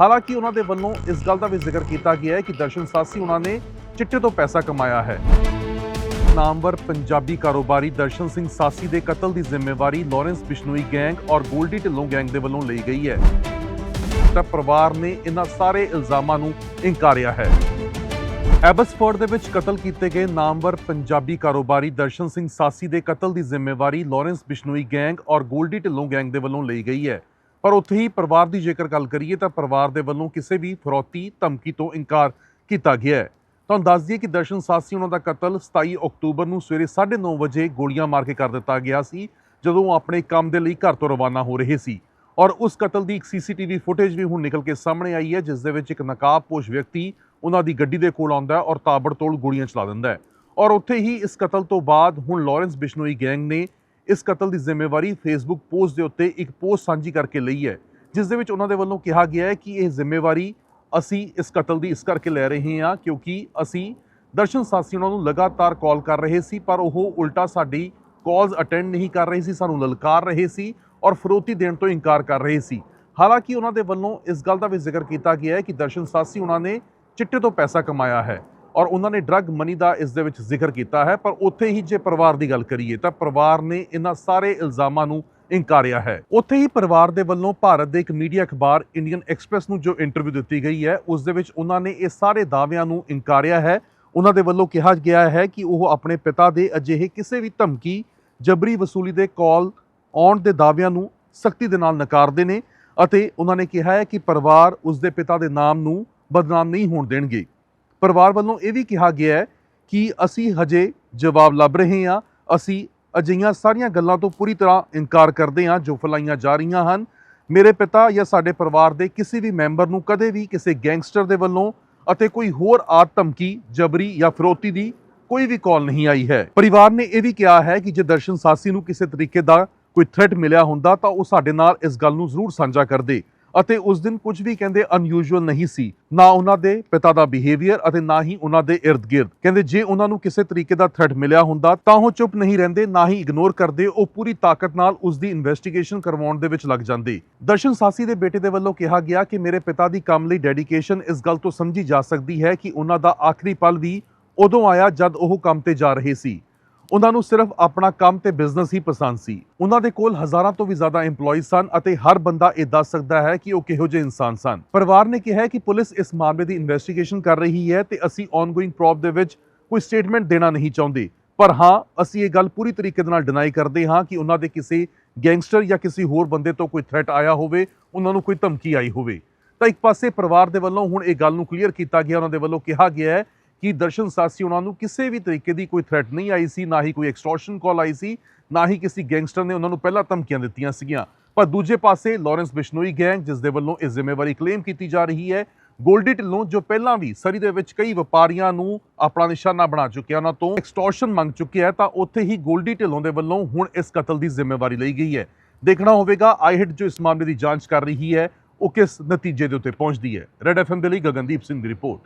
ਹਾਲਾਂਕਿ ਉਹਨਾਂ ਦੇ ਵੱਲੋਂ ਇਸ ਗੱਲ ਦਾ ਵੀ ਜ਼ਿਕਰ ਕੀਤਾ ਗਿਆ ਹੈ ਕਿ ਦਰਸ਼ਨ ਸਾਸੀ ਉਹਨਾਂ ਨੇ ਚਿੱਟੇ ਤੋਂ ਪੈਸਾ ਕਮਾਇਆ ਹੈ। ਨਾਮਵਰ ਪੰਜਾਬੀ ਕਾਰੋਬਾਰੀ ਦਰਸ਼ਨ ਸਿੰਘ ਸਾਸੀ ਦੇ ਕਤਲ ਦੀ ਜ਼ਿੰਮੇਵਾਰੀ ਲਾਰੈਂਸ ਬਿਸ਼ਨੋਈ ਗੈਂਗ ਔਰ ਗੋਲਡੀ ਢਿੱਲੋਂ ਗੈਂਗ ਦੇ ਵੱਲੋਂ ਲਈ ਗਈ ਹੈ। ਤਾਂ ਪਰਿਵਾਰ ਨੇ ਇਹਨਾਂ ਸਾਰੇ ਇਲਜ਼ਾਮਾਂ ਨੂੰ ਇਨਕਾਰਿਆ ਹੈ। ਐਬਸਫੋਰਡ ਦੇ ਵਿੱਚ ਕਤਲ ਕੀਤੇ ਗਏ ਨਾਮਵਰ ਪੰਜਾਬੀ ਕਾਰੋਬਾਰੀ ਦਰਸ਼ਨ ਸਿੰਘ ਸਾਸੀ ਦੇ ਕਤਲ ਦੀ ਜ਼ਿੰਮੇਵਾਰੀ ਲਾਰੈਂਸ ਬਿਸ਼ਨੋਈ ਗੈਂਗ ਔਰ ਗੋਲਡੀ ਢਿੱਲੋਂ ਗੈਂਗ ਦੇ ਵੱਲੋਂ ਲਈ ਗਈ ਹੈ। ਪਰ ਉੱਥੇ ਹੀ ਪਰਿਵਾਰ ਦੀ ਜੇਕਰ ਗੱਲ ਕਰੀਏ ਤਾਂ ਪਰਿਵਾਰ ਦੇ ਵੱਲੋਂ ਕਿਸੇ ਵੀ ਫਰੋਤੀ, ਧਮਕੀ ਤੋਂ ਇਨਕਾਰ ਕੀਤਾ ਗਿਆ ਹੈ। ਤੁਹਾਨੂੰ ਦੱਸ ਦਈਏ ਕਿ ਦਰਸ਼ਨ ਸਾਸੀ ਉਹਨਾਂ ਦਾ ਕਤਲ 27 ਅਕਤੂਬਰ ਨੂੰ ਸਵੇਰੇ 9:30 ਵਜੇ ਗੋਲੀਆਂ ਮਾਰ ਕੇ ਕਰ ਦਿੱਤਾ ਗਿਆ ਸੀ, ਜਦੋਂ ਉਹ ਆਪਣੇ ਕੰਮ ਦੇ ਲਈ ਘਰ ਤੋਂ ਰਵਾਨਾ ਹੋ ਰਹੇ ਸੀ। ਔਰ ਉਸ ਕਤਲ ਦੀ ਇੱਕ ਸੀਸੀਟੀਵੀ ਫੁਟੇਜ ਵੀ ਹੁਣ ਨਿਕਲ ਕੇ ਸਾਹਮਣੇ ਆਈ ਹੈ, ਜਿਸ ਦੇ ਵਿੱਚ ਇੱਕ ਨਕਾਬਪੋਸ਼ ਵਿਅਕਤੀ ਉਹਨਾਂ ਦੀ ਗੱਡੀ ਦੇ ਕੋਲ ਆਉਂਦਾ ਹੈ ਔਰ ਤਾਬੜਤੋੜ ਗੋਲੀਆਂ ਚਲਾ ਦਿੰਦਾ ਹੈ। ਔਰ ਉੱਥੇ ਹੀ ਇਸ ਕਤਲ ਤੋਂ ਬਾਅਦ ਹੁਣ ਲਾਰੈਂਸ ਬਿਸ਼ਨੋਈ ਗੈਂਗ ਨੇ ਇਸ ਕਤਲ ਦੀ ਜ਼ਿੰਮੇਵਾਰੀ ਫੇਸਬੁੱਕ ਪੋਸਟ ਦੇ ਉੱਤੇ ਇੱਕ ਪੋਸਟ ਸਾਂਝੀ ਕਰਕੇ ਲਈ ਹੈ, ਜਿਸ ਦੇ ਵਿੱਚ ਉਹਨਾਂ ਦੇ ਵੱਲੋਂ ਕਿਹਾ ਗਿਆ ਹੈ ਕਿ ਇਹ ਜ਼ਿੰਮੇਵਾਰੀ ਅਸੀਂ ਇਸ ਕਤਲ ਦੀ ਇਸ ਕਰਕੇ ਲੈ ਰਹੇ ਹਾਂ ਕਿਉਂਕਿ ਅਸੀਂ ਦਰਸ਼ਨ ਸਾਸੀ ਉਹਨਾਂ ਨੂੰ ਲਗਾਤਾਰ ਕਾਲ ਕਰ ਰਹੇ ਸੀ, ਪਰ ਉਹ ਉਲਟਾ ਸਾਡੀ ਕਾਲਸ ਅਟੈਂਡ ਨਹੀਂ ਕਰ ਰਹੇ ਸੀ, ਸਾਨੂੰ ਲਲਕਾਰ ਰਹੇ ਸੀ ਔਰ ਫਰੋਤੀ ਦੇਣ ਤੋਂ ਇਨਕਾਰ ਕਰ ਰਹੇ ਸੀ। ਹਾਲਾਂਕਿ ਉਹਨਾਂ ਦੇ ਵੱਲੋਂ ਇਸ ਗੱਲ ਦਾ ਵੀ ਜ਼ਿਕਰ ਕੀਤਾ ਗਿਆ ਹੈ ਕਿ ਦਰਸ਼ਨ ਸਾਸੀ ਉਹਨਾਂ ਨੇ ਚਿੱਟੇ ਤੋਂ ਪੈਸਾ ਕਮਾਇਆ ਹੈ। ਔਰ ਉਹਨਾਂ ਨੇ ਡਰੱਗ ਮਨੀ ਦਾ ਇਸ ਦੇ ਵਿੱਚ ਜ਼ਿਕਰ ਕੀਤਾ ਹੈ, ਪਰ ਉੱਥੇ ਹੀ ਜੇ ਪਰਿਵਾਰ ਦੀ ਗੱਲ ਕਰੀਏ ਤਾਂ ਪਰਿਵਾਰ ਨੇ ਇਹਨਾਂ ਸਾਰੇ ਇਲਜ਼ਾਮਾਂ ਨੂੰ ਇਨਕਾਰਿਆ ਹੈ। ਉੱਥੇ ਹੀ ਪਰਿਵਾਰ ਦੇ ਵੱਲੋਂ ਭਾਰਤ ਦੇ ਇੱਕ ਮੀਡੀਆ ਅਖਬਾਰ ਇੰਡੀਅਨ ਐਕਸਪ੍ਰੈਸ ਨੂੰ ਜੋ ਇੰਟਰਵਿਊ ਦਿੱਤੀ ਗਈ ਹੈ, ਉਸ ਦੇ ਵਿੱਚ ਉਹਨਾਂ ਨੇ ਇਹ ਸਾਰੇ ਦਾਅਵਿਆਂ ਨੂੰ ਇਨਕਾਰਿਆ ਹੈ। ਉਹਨਾਂ ਦੇ ਵੱਲੋਂ ਕਿਹਾ ਗਿਆ ਹੈ ਕਿ ਉਹ ਆਪਣੇ ਪਿਤਾ ਦੇ ਅਜਿਹੇ ਕਿਸੇ ਵੀ ਧਮਕੀ, ਜਬਰੀ ਵਸੂਲੀ ਦੇ ਕਾਲ ਆਉਣ ਦੇ ਦਾਅਵਿਆਂ ਨੂੰ ਸਖਤੀ ਦੇ ਨਾਲ ਨਕਾਰਦੇ ਨੇ ਅਤੇ ਉਹਨਾਂ ਨੇ ਕਿਹਾ ਹੈ ਕਿ ਪਰਿਵਾਰ ਉਸ ਦੇ ਪਿਤਾ ਦੇ ਨਾਮ ਨੂੰ ਬਦਨਾਮ ਨਹੀਂ ਹੋਣ ਦੇਣਗੇ। ਪਰਿਵਾਰ ਵੱਲੋਂ ਇਹ ਵੀ ਕਿਹਾ ਗਿਆ ਹੈ ਕਿ ਅਸੀਂ ਹਜੇ ਜਵਾਬ ਲੱਭ ਰਹੇ ਹਾਂ, ਅਸੀਂ ਅਜਿਹੀਆਂ ਸਾਰੀਆਂ ਗੱਲਾਂ ਤੋਂ ਪੂਰੀ ਤਰ੍ਹਾਂ ਇਨਕਾਰ ਕਰਦੇ ਹਾਂ ਜੋ ਫੈਲਾਈਆਂ ਜਾ ਰਹੀਆਂ ਹਨ। ਮੇਰੇ ਪਿਤਾ ਜਾਂ ਸਾਡੇ ਪਰਿਵਾਰ ਦੇ ਕਿਸੇ ਵੀ ਮੈਂਬਰ ਨੂੰ, ਕਦੇ ਵੀ ਕਿਸੇ ਗੈਂਗਸਟਰ ਦੇ ਵੱਲੋਂ ਅਤੇ ਕੋਈ ਹੋਰ ਆਤ ਧਮਕੀ, ਜਬਰੀ ਜਾਂ ਫਰੋਤੀ ਦੀ ਕੋਈ ਵੀ ਕਾਲ ਨਹੀਂ ਆਈ ਹੈ। ਪਰਿਵਾਰ ਨੇ ਇਹ ਵੀ ਕਿਹਾ ਹੈ ਕਿ ਜੇ ਦਰਸ਼ਨ ਸਾਸੀ ਨੂੰ ਕਿਸੇ ਤਰੀਕੇ ਦਾ ਕੋਈ ਥ੍ਰੈਟ ਮਿਲਿਆ ਹੁੰਦਾ ਤਾਂ ਉਹ ਸਾਡੇ ਨਾਲ ਇਸ ਗੱਲ ਨੂੰ ਜ਼ਰੂਰ ਸਾਂਝਾ ਕਰਦੇ ਅਤੇ ਉਸ ਦਿਨ ਕੁਝ ਵੀ ਕਹਿੰਦੇ ਅਨਯੂਜੂਅਲ ਨਹੀਂ ਸੀ। ਨਾ ਉਹਨਾਂ ਦੇ ਪਿਤਾ ਦਾ ਬਿਹੇਵੀਅਰ ਅਤੇ ਨਾ ਹੀ ਉਹਨਾਂ ਦੇ ird-gird ਕਹਿੰਦੇ ਜੇ ਉਹਨਾਂ ਨੂੰ ਕਿਸੇ ਤਰੀਕੇ ਦਾ ਥ੍ਰੈਟ ਮਿਲਿਆ ਹੁੰਦਾ, ਤਾਂ ਉਹ ਚੁੱਪ ਨਹੀਂ ਰਹਿੰਦੇ, ਨਾ ਹੀ ਇਗਨੋਰ ਕਰਦੇ, ਉਹ ਪੂਰੀ ਤਾਕਤ ਨਾਲ ਉਸ ਦੀ ਇਨਵੈਸਟੀਗੇਸ਼ਨ ਕਰਵਾਉਣ ਦੇ ਵਿੱਚ ਲੱਗ ਜਾਂਦੇ। ਦਰਸ਼ਨ ਸਾਸੀ ਦੇ ਬੇਟੇ ਦੇ ਵੱਲੋਂ ਕਿਹਾ ਗਿਆ ਕਿ ਮੇਰੇ ਪਿਤਾ ਦੀ ਕੰਮ ਲਈ ਡੈਡੀਕੇਸ਼ਨ ਇਸ ਗੱਲ ਤੋਂ ਸਮਝੀ ਜਾ ਸਕਦੀ ਹੈ ਕਿ ਉਹਨਾਂ ਦਾ ਆਖਰੀ ਪਲ ਵੀ ਉਦੋਂ ਆਇਆ ਜਦ ਉਹ ਕੰਮ ਤੇ ਜਾ ਰਹੇ ਸੀ। ਉਹਨਾਂ ਨੂੰ ਸਿਰਫ ਆਪਣਾ ਕੰਮ ਤੇ ਬਿਜ਼ਨਸ ਹੀ ਪਸੰਦ ਸੀ। ਉਹਨਾਂ ਦੇ ਕੋਲ ਹਜ਼ਾਰਾਂ ਤੋਂ ਵੀ ਜ਼ਿਆਦਾ EMPLOYEES ਸਨ ਅਤੇ ਹਰ ਬੰਦਾ ਇਹ ਦੱਸ ਸਕਦਾ ਹੈ ਕਿ ਉਹ ਕਿਹੋ ਜਿਹੇ ਇਨਸਾਨ ਸਨ। ਪਰਿਵਾਰ ਨੇ ਕਿਹਾ ਕਿ ਪੁਲਿਸ ਇਸ ਮਾਮਲੇ ਦੀ ਇਨਵੈਸਟੀਗੇਸ਼ਨ ਕਰ ਰਹੀ ਹੈ ਤੇ ਅਸੀਂ ਔਨਗੋਇੰਗ ਪ੍ਰੋਬ ਦੇ ਵਿੱਚ ਕੋਈ ਸਟੇਟਮੈਂਟ ਦੇਣਾ ਨਹੀਂ ਚਾਹੁੰਦੇ। ਪਰ ਹਾਂ, ਅਸੀਂ ਇਹ ਗੱਲ ਪੂਰੀ ਤਰੀਕੇ ਦੇ ਨਾਲ ਡਿਨਾਈ ਕਰਦੇ ਹਾਂ ਕਿ ਉਹਨਾਂ ਦੇ ਕਿਸੇ ਗੈਂਗਸਟਰ ਜਾਂ ਕਿਸੇ ਹੋਰ ਬੰਦੇ ਤੋਂ ਕੋਈ ਥ੍ਰੈਟ ਆਇਆ ਹੋਵੇ, ਉਹਨਾਂ ਨੂੰ ਕੋਈ ਧਮਕੀ ਆਈ ਹੋਵੇ। ਤਾਂ ਇੱਕ ਪਾਸੇ ਪਰਿਵਾਰ ਦੇ ਵੱਲੋਂ ਹੁਣ ਇਹ ਗੱਲ ਨੂੰ ਕਲੀਅਰ ਕੀਤਾ ਗਿਆ, ਉਹਨਾਂ ਦੇ ਵੱਲੋਂ ਕਿਹਾ ਗਿਆ ਹੈ ਕਿ ਦਰਸ਼ਨ ਸਾਸੀ ਉਹਨਾਂ ਨੂੰ ਕਿਸੇ ਵੀ ਤਰੀਕੇ ਦੀ ਕੋਈ ਥ੍ਰੈਟ ਨਹੀਂ ਆਈ ਸੀ, ਨਾ ਹੀ ਕੋਈ ਐਕਸਟੋਰਸ਼ਨ ਕਾਲ ਆਈ ਸੀ, ਨਾ ਹੀ ਕਿਸੇ ਗੈਂਗਸਟਰ ਨੇ ਉਹਨਾਂ ਨੂੰ ਪਹਿਲਾਂ ਧਮਕੀਆਂ ਦਿੱਤੀਆਂ ਸੀਗੀਆਂ। ਪਰ ਦੂਜੇ ਪਾਸੇ ਲਾਰੈਂਸ ਬਿਸ਼ਨੋਈ ਗੈਂਗ ਜਿਸ ਦੇ ਵੱਲੋਂ ਇਹ ਜ਼ਿੰਮੇਵਾਰੀ ਕਲੇਮ ਕੀਤੀ ਜਾ ਰਹੀ ਹੈ ਗੋਲਡੀ ਢਿੱਲੋਂ ਜੋ ਪਹਿਲਾਂ ਵੀ ਸਰੀ ਦੇ ਵਿੱਚ ਕਈ ਵਪਾਰੀਆਂ ਨੂੰ ਆਪਣਾ ਨਿਸ਼ਾਨਾ ਬਣਾ ਚੁੱਕਿਆ ਉਹਨਾਂ ਤੋਂ ਐਕਸਟੋਰਸ਼ਨ ਮੰਗ ਚੁੱਕਿਆ ਤਾਂ ਉੱਥੇ ਹੀ ਗੋਲਡੀ ਢਿੱਲੋਂ ਦੇ ਵੱਲੋਂ ਹੁਣ ਇਸ ਕਤਲ ਦੀ ਜ਼ਿੰਮੇਵਾਰੀ ਲਈ ਗਈ ਹੈ। ਦੇਖਣਾ ਹੋਵੇਗਾ, ਆਈਹਿਟ ਜੋ ਇਸ ਮਾਮਲੇ ਦੀ ਜਾਂਚ ਕਰ ਰਹੀ ਹੈ, ਉਹ ਕਿਸ ਨਤੀਜੇ ਦੇ ਉੱਤੇ ਪਹੁੰਚਦੀ ਹੈ। ਰੈਡ ਐਫਐਮ ਦੇ ਲਈ ਗਗਨਦੀਪ ਸਿੰਘ ਦੀ ਰਿਪੋਰਟ।